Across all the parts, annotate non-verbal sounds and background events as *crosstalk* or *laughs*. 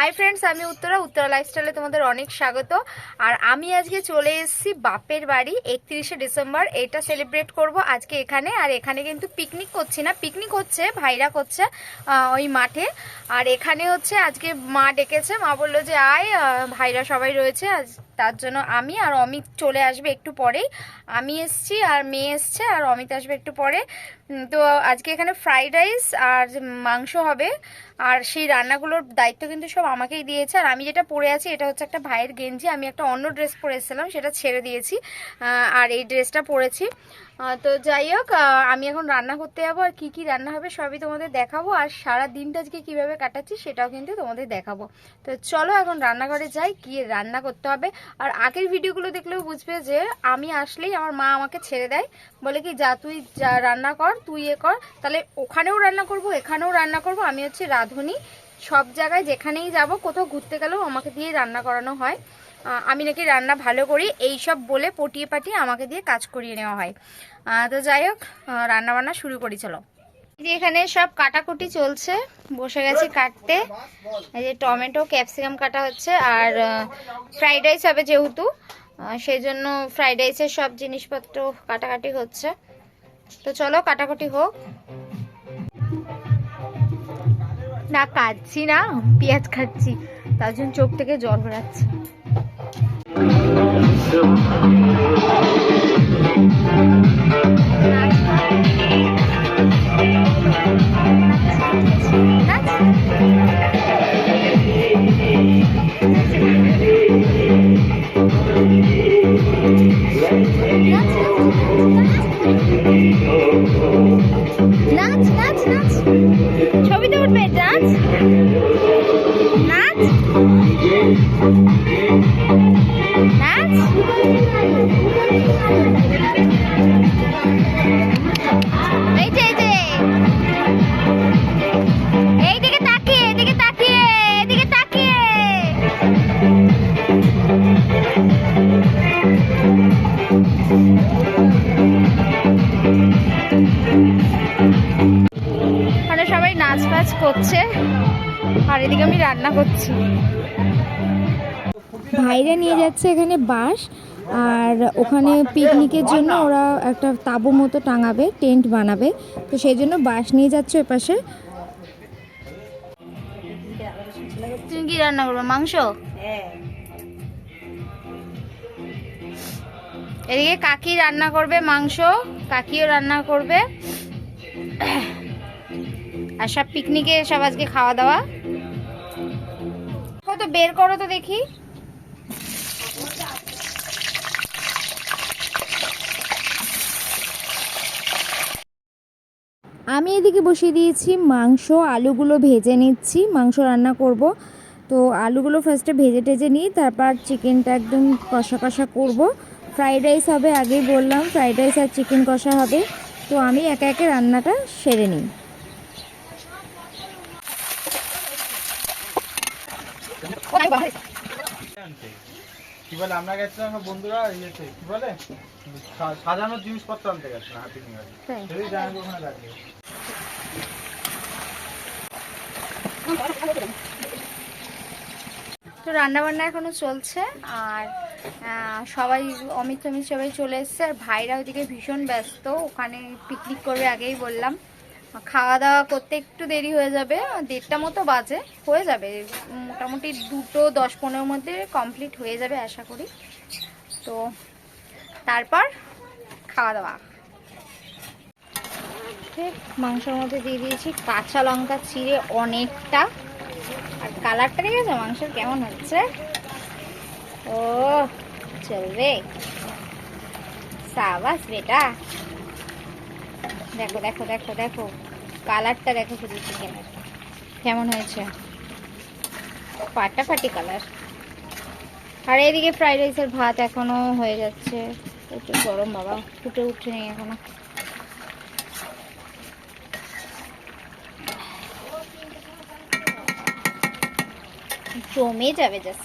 Hi friends আমি উত্তরা। উত্তরা লাইফস্টাইলে তোমাদের অনেক স্বাগত। আর আমি আজকে চলে এসেছি বাপের বাড়ি, একত্রিশে ডিসেম্বর। এটা সেলিব্রেট করব আজকে এখানে। আর এখানে কিন্তু পিকনিক করছি না। পিকনিক হচ্ছে, ভাইরা করছে ওই মাঠে। আর এখানে হচ্ছে আজকে মা ডেকেছে। মা বলল যে, আয় ভাইরা সবাই রয়েছে। আজ তার জন্য আমি আর অমিত চলে আসবে একটু পরেই। আমি এসছি আর মেয়ে এসছে আর অমিত আসবে একটু পরে। তো আজকে এখানে ফ্রাইড রাইস আর মাংস হবে। আর সেই রান্নাগুলোর দায়িত্ব কিন্তু সব আমাকেই দিয়েছে। আর আমি যেটা পরে আছি, এটা হচ্ছে একটা ভাইয়ের গেঞ্জি। আমি একটা অন্য ড্রেস পরে এসেছিলাম, সেটা ছেড়ে দিয়েছি। আর এই ড্রেসটা পরেছি। তো যাই হোক আমি এখন রান্না করতে যাব, আর কি কি রান্না হবে সবই তোমাদের দেখাবো, আর সারা দিনটা আজকে কীভাবে কাটাচ্ছি সেটাও কিন্তু তোমাদের দেখাবো। তো চলো এখন রান্নাঘরে যাই, কি রান্না করতে হবে। আর আগের ভিডিওগুলো দেখলেও বুঝবে যে আমি আসলেই আমার মা আমাকে ছেড়ে দেয়, বলে কি, যা, তুই যা রান্না কর, তুই এ কর, তাহলে ওখানেও রান্না করব, এখানেও রান্না করব। আমি হচ্ছে রাঁধুনি, সব জায়গায় যেখানেই যাব, কোথাও ঘুরতে গেলেও আমাকে দিয়ে রান্না করানো হয়। আমি নাকি রান্না ভালো করি এই সব বলে পটিয়ে পাটিয়ে আমাকে দিয়ে কাজ করিয়ে নেওয়া হয়। তো যাই হোক রান্না বান্না শুরু করি, চলো। যে এখানে সব কাটাকুটি চলছে, বসে গেছি কাটতে। এই যে টমেটো, ক্যাপসিকাম কাটা হচ্ছে, আর ফ্রাইড রাইস হবে যেহেতু সেই জন্য ফ্রাইড রাইসের সব জিনিসপত্র কাটাকাটি হচ্ছে। তো চলো, কাটাকুটি হোক। না, কাটছি না, পেঁয়াজ খাচ্ছি তার জন্য চোখ থেকে জল বেরাচ্ছে নাচ সবাই নাচ ফাচ করছে। আর এদিকে আমি রান্না করছি। ভাইরা নিয়ে যাচ্ছে এখানে বাঁশ আর ওখানে পিকনিকের জন্য ওরা একটা তাঁবু মতো টাঙাবে টেন্ট বানাবে। তো সেই জন্য বাঁশ নিয়ে যাচ্ছে ওই পাশে। তুমি কি রান্না করবে মাংস? এদিকে কাকি রান্না করবে মাংস কাকিও রান্না করবে। আর সব পিকনিকে সব আজকে খাওয়া দাওয়া। কত বের করো তো দেখি। আমি এদিকে বসিয়ে দিয়েছি মাংস, আলুগুলো ভেজে নিচ্ছি। মাংস রান্না করব। তো আলুগুলো ফার্স্টে ভেজে টেজে নিই, তারপর চিকেনটা একদম কষা কষা করব। ফ্রাইড রাইস হবে আগেই বললাম ফ্রাইড রাইস আর চিকেন কষা হবে। তো আমি একে একে রান্নাটা সেরে নিই। কি বলে আমরা গেছিলাম বন্ধুরা ইয়েতে কি বলে? সাজানোর জিনিসপত্র আনতে গেছিলাম হ্যাপি নিউ ইয়ারে সেই জানাব ওখানে দাঁড়িয়ে। তো রান্না বান্না এখনও চলছে আর সবাই অমিত টমিত সবাই চলে এসছে আর ভাইরা ওইদিকে ভীষণ ব্যস্ত ওখানে পিকনিক করবে আগেই বললাম। খাওয়া দাওয়া করতে একটু দেরি হয়ে যাবে দেড়টা মতো বাজে, হয়ে যাবে। মোটামুটি দুটো দশ পনেরোর মধ্যে কমপ্লিট হয়ে যাবে আশা করি। তো তারপর খাওয়া দাওয়া মাংসের মধ্যে দিয়ে দিয়েছি কাঁচা লঙ্কা চিড়ে অনেকটা। আর কালারটা ঠিক আছে মাংসের কেমন হচ্ছে? ও চলবে। সাবাস বেটা। দেখো দেখো দেখো দেখো। কালারটা দেখো শুধু চিকেনের কেমন হয়েছে? ফাটাফাটি কালার আর এদিকে ফ্রাইড রাইসের ভাত এখনও হয়ে যাচ্ছে। প্রচুর গরম, বাবা। ফুটে উঠছে নেই এখনও। জমে যাবে জাস্ট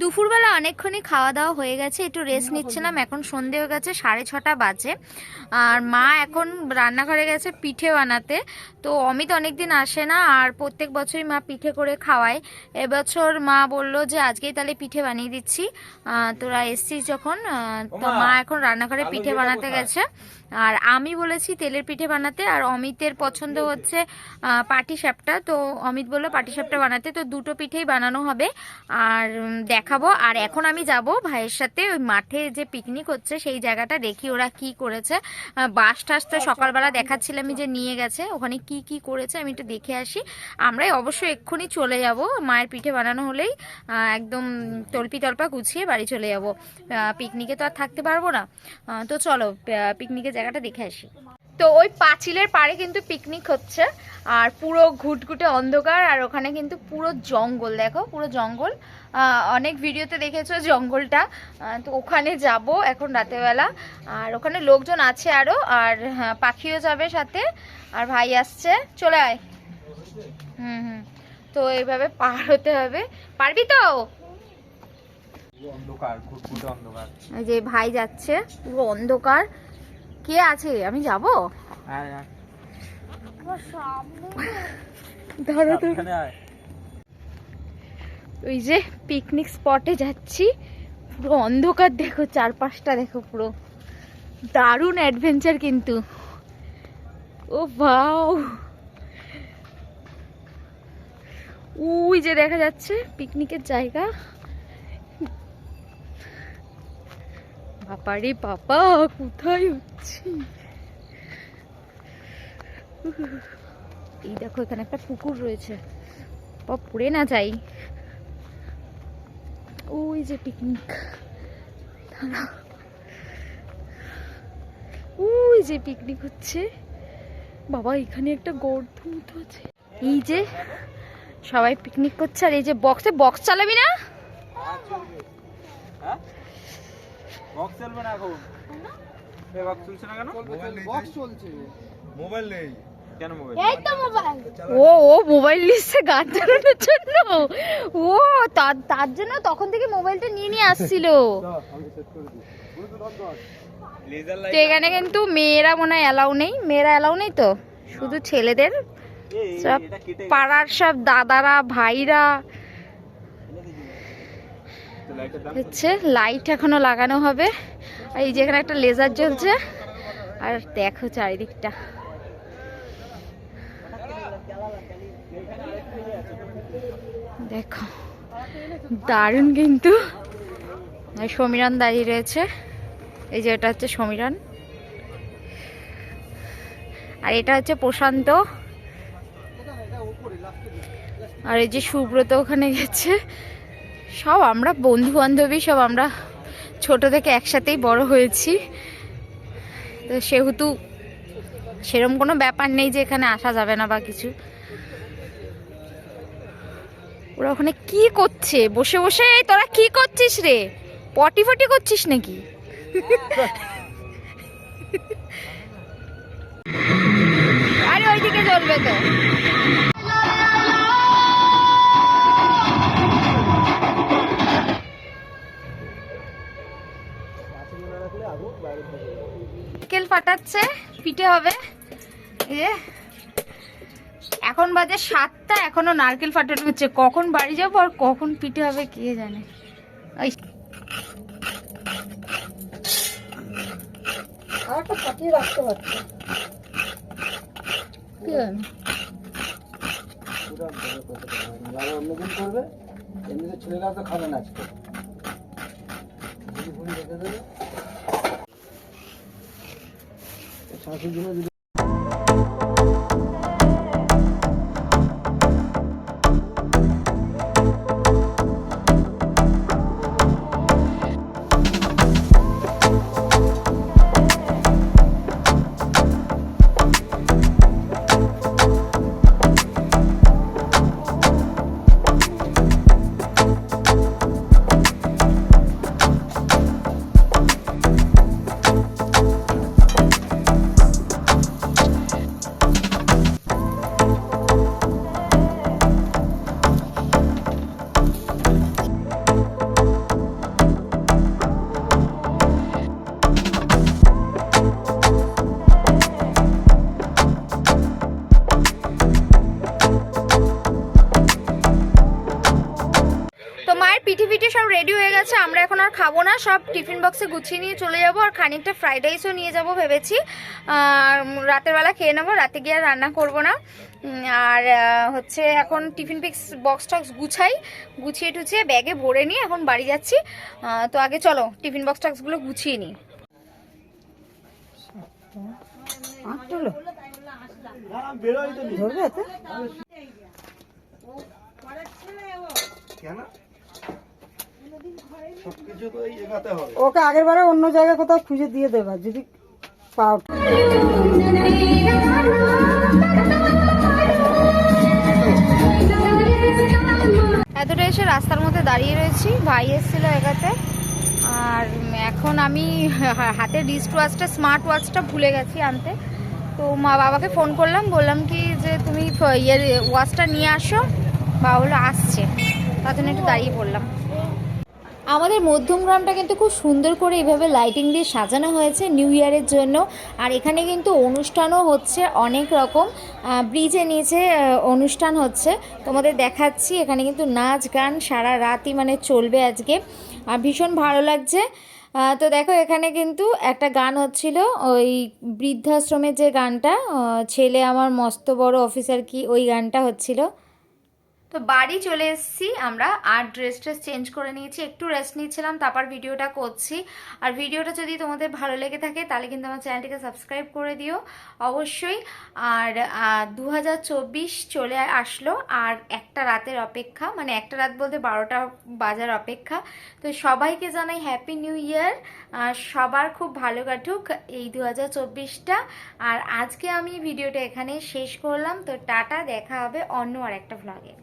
দুপুরবেলা অনেকক্ষণই খাওয়া দাওয়া হয়ে গেছে একটু রেস্ট নিচ্ছিলাম। এখন সন্ধে হয়ে গেছে সাড়ে ছটা বাজে। আর মা এখন রান্নাঘরে গেছে পিঠে বানাতে। তো অমিত অনেকদিন আসে না আর প্রত্যেক বছরই মা পিঠে করে খাওয়ায়। এবছর মা বলল যে আজকেই তাহলে পিঠে বানিয়ে দিচ্ছি। তোরা এসছিস যখন তো মা এখন রান্নাঘরে পিঠে বানাতে গেছে। আর আমি বলেছি তেলের পিঠে বানাতে আর অমিতের পছন্দ হচ্ছে পাটি সাপটা তো অমিত বলল পাটি সাপটা বানাতে তো দুটো পিঠেই বানানো হবে। আর উম, দেখাবো। আর এখন আমি যাব ভাইয়ের সাথে ওই মাঠে যে পিকনিক হচ্ছে, সেই জায়গাটা দেখি ওরা কি করেছে। বাস টাস তো সকালবেলা দেখাচ্ছিলাম যে নিয়ে গেছে, ওখানে কি কি করেছে আমি একটু দেখে আসি। আমরাই অবশ্যই এক্ষুনি চলে যাব, মায়ের পিঠে বানানো হলেই একদম তলপি তলপা গুছিয়ে বাড়ি চলে যাব। পিকনিকে তো আর থাকতে পারব না। তো চলো পিকনিকের জায়গাটা দেখে আসি। তো ওই পাঁচিলের পাড়ে কিন্তু পিকনিক হচ্ছে। আর পুরো ঘুটঘুটে অন্ধকার আর ওখানে কিন্তু পুরো জঙ্গল দেখো পুরো জঙ্গল। অনেক ভিডিওতে দেখেছ জঙ্গলটা। তো ওখানে যাব এখন রাতেরবেলা আর ওখানে লোকজন আছে আরও আর হ্যাঁ, পাখিও যাবে সাথে। আর ভাই আসছে চলে আয়। হুম হুম। তো এইভাবে পার হতে হবে। পারবি তো? অন্ধকার ঘুটঘুটে অন্ধকার। এই যে ভাই যাচ্ছে পুরো অন্ধকার। কে আছে? আমি যাব? হ্যাঁ হ্যাঁ। ধরো তো। এখানে আয়। ওই যে পিকনিক স্পটে যাচ্ছি। পুরো অন্ধকার দেখো চারপাশটা দেখো পুরো। দারুণ অ্যাডভেঞ্চার কিন্তু। ও বাও ওই যে দেখা যাচ্ছে পিকনিকের জায়গা। বাবারে বাবা, কোথায় হচ্ছে এই দেখো, এখানে একটা পুকুর রয়েছে। পড়ে না যাই। ওই যে পিকনিক ওই যে পিকনিক হচ্ছে। বাবা, এখানে একটা গর্ত মতো আছে। এই যে, সবাই পিকনিক করছে, আর এই যে বক্সে বক্স চালাবি না? হ্যাঁ? বক্স চলবে না এখন? এই বক্স চলছে না কেন? বক্স চলছে। মোবাইল নেই। কেন মোবাইল ও ও মোবাইল নিচ্ছে গান চালানোর জন্য। ও তার তার জন্য তখন থেকে মোবাইলটা নিয়ে নিয়ে আসছিল। *laughs* আমি সেট করে দিই। ব্লুটুথ অন কর। লেজার তো এখানে কিন্তু মেয়েরা মনে হয় অ্যালাউ নেই। মেয়েরা অ্যালাউ নেই তো? শুধু ছেলেদের। সব পাড়ার সব দাদারা ভাইরা হচ্ছে লাইট এখনও লাগানো হবে। আর এই যেখানে একটা লেজার জ্বলছে। আর দেখো চারিদিকটা। দেখো, দারুণ কিন্তু। সমীরণ দাঁড়িয়ে রয়েছে। এই যে এটা হচ্ছে সমীরণ। আর এটা হচ্ছে প্রশান্ত। আর এই যে সুব্রত ওখানে গেছে। সব আমরা বন্ধু বান্ধবী সব আমরা ছোট থেকে একসাথেই বড় হয়েছি। তো সেহেতু সেরম কোনো ব্যাপার নেই যে এখানে আসা যাবে না বা কিছু। ওরা ওখানে কি করছে? বসে বসে? তোরা কি করছিস রে? পটি ফটি করছিস নাকি? আরে ওইদিকে চলবে তো। ফাটাচ্ছে পিঠে হবে। যে এখন বাজে সাতটা এখনও নারকেল ফাটানো হচ্ছে। কখন বাড়ি যাব আর কখন পিঠে হবে কে জানে। ওই। ছেলেরা তো খাবে না আজকে। Tas gede. শাশুর জন্য সব রেডি হয়ে গেছে আমরা এখন আর খাব না সব টিফিন বক্সে গুছিয়ে নিয়ে চলে যাব আর খানিকটা ফ্রাইড রাইসও নিয়ে যাব ভেবেছি। আর রাতের বেলা খেয়ে নেব রাতে গিয়ে আর রান্না করব না। আর হচ্ছে এখন টিফিন পিক্স বক্স টক্স গুছাই গুছিয়ে টুছিয়ে ব্যাগে ভরে নিয়ে এখন বাড়ি যাচ্ছি। তো আগে চলো টিফিন বক্স টক্সগুলো গুছিয়ে নিই। ওকে আগের বারে অন্য জায়গায় কোথাও খুঁজে দিয়ে দেবা যদি পাও। এতটা এসে রাস্তার মধ্যে দাঁড়িয়ে রয়েছি ভাই এসেছিল এগাতে। আর এখন আমি হাতের রিস্ট ওয়াচটা স্মার্ট ওয়াচটা ভুলে গেছি আনতে। তো মা বাবাকে ফোন করলাম বললাম কি যে তুমি ইয়ের ওয়াচটা নিয়ে আসো। বাবা বলল আসছে। তার জন্য একটু দাঁড়িয়ে পড়লাম। আমাদের মধ্যমগ্রামটা কিন্তু খুব সুন্দর করে এইভাবে লাইটিং দিয়ে সাজানো হয়েছে নিউ ইয়ারের জন্য। আর এখানে কিন্তু অনুষ্ঠানও হচ্ছে অনেক রকম। ব্রিজে নিচে অনুষ্ঠান হচ্ছে। তোমাদের দেখাচ্ছি, এখানে কিন্তু নাচ গান সারা রাতই মানে চলবে আজকে। আর ভীষণ ভালো লাগছে। তো দেখো, এখানে কিন্তু একটা গান হচ্ছিল, ওই বৃদ্ধাশ্রমের যে গানটা ছেলে আমার মস্ত বড় অফিসার কি, ওই গানটা হচ্ছিল। তো বাড়ি চলে এসেছি, আমরা আর ড্রেস ট্রেস চেঞ্জ করে নিয়েছি, একটু রেস্ট নিচ্ছিলাম, তারপর ভিডিওটা করছি। আর ভিডিওটা যদি তোমাদের ভালো লেগে থাকে, তাহলে কিন্তু আমার চ্যানেলটিকে সাবস্ক্রাইব করে দিও, অবশ্যই। আর দু হাজার চব্বিশ চলে আসলো, আর একটা রাতের অপেক্ষা মানে একটা রাত বলতে বারোটা বাজার অপেক্ষা। তো সবাইকে জানাই হ্যাপি নিউ ইয়ার সবার খুব ভালো কাটুক এই দু চব্বিশটা। আর আজকে আমি ভিডিওটা এখানে শেষ করলাম, তো টাটা, দেখা হবে অন্য আর একটা ভ্লগে